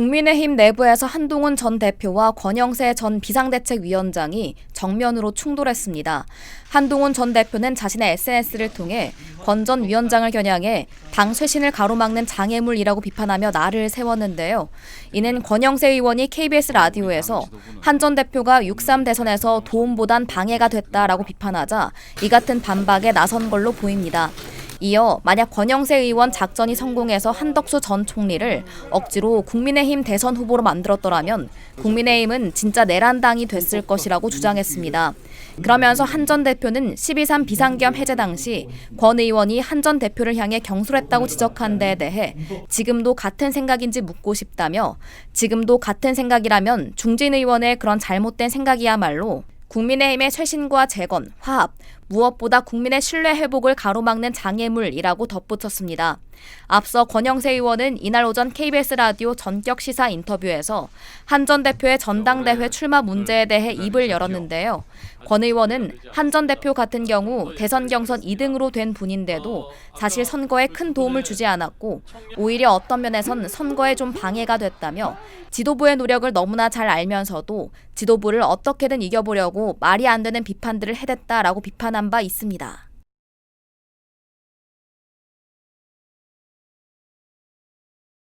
국민의힘 내부에서 한동훈 전 대표와 권영세 전 비상대책위원장이 정면으로 충돌했습니다. 한동훈 전 대표는 자신의 SNS를 통해 권 전 위원장을 겨냥해 당 쇄신을 가로막는 장애물이라고 비판하며 나를 세웠는데요. 이는 권영세 의원이 KBS 라디오에서 한 전 대표가 6.3 대선에서 도움보단 방해가 됐다라고 비판하자 이 같은 반박에 나선 걸로 보입니다. 이어 만약 권영세 의원 작전이 성공해서 한덕수 전 총리를 억지로 국민의힘 대선 후보로 만들었더라면 국민의힘은 진짜 내란당이 됐을 것이라고 주장했습니다. 그러면서 한 전 대표는 12.3 비상겸 해제 당시 권 의원이 한 전 대표를 향해 경솔했다고 지적한 데에 대해 지금도 같은 생각인지 묻고 싶다며 지금도 같은 생각이라면 중진 의원의 그런 잘못된 생각이야말로 국민의힘의 쇄신과 재건, 화합, 무엇보다 국민의 신뢰 회복을 가로막는 장애물이라고 덧붙였습니다. 앞서 권영세 의원은 이날 오전 KBS 라디오 전격 시사 인터뷰에서 한 전 대표의 전당대회 출마 문제에 대해 입을 열었는데요. 권 의원은 한 전 대표 같은 경우 대선 경선 2등으로 된 분인데도 사실 선거에 큰 도움을 주지 않았고 오히려 어떤 면에선 선거에 좀 방해가 됐다며 지도부의 노력을 너무나 잘 알면서도 지도부를 어떻게든 이겨보려고 말이 안 되는 비판들을 해댔다라고 비판한 바 있습니다.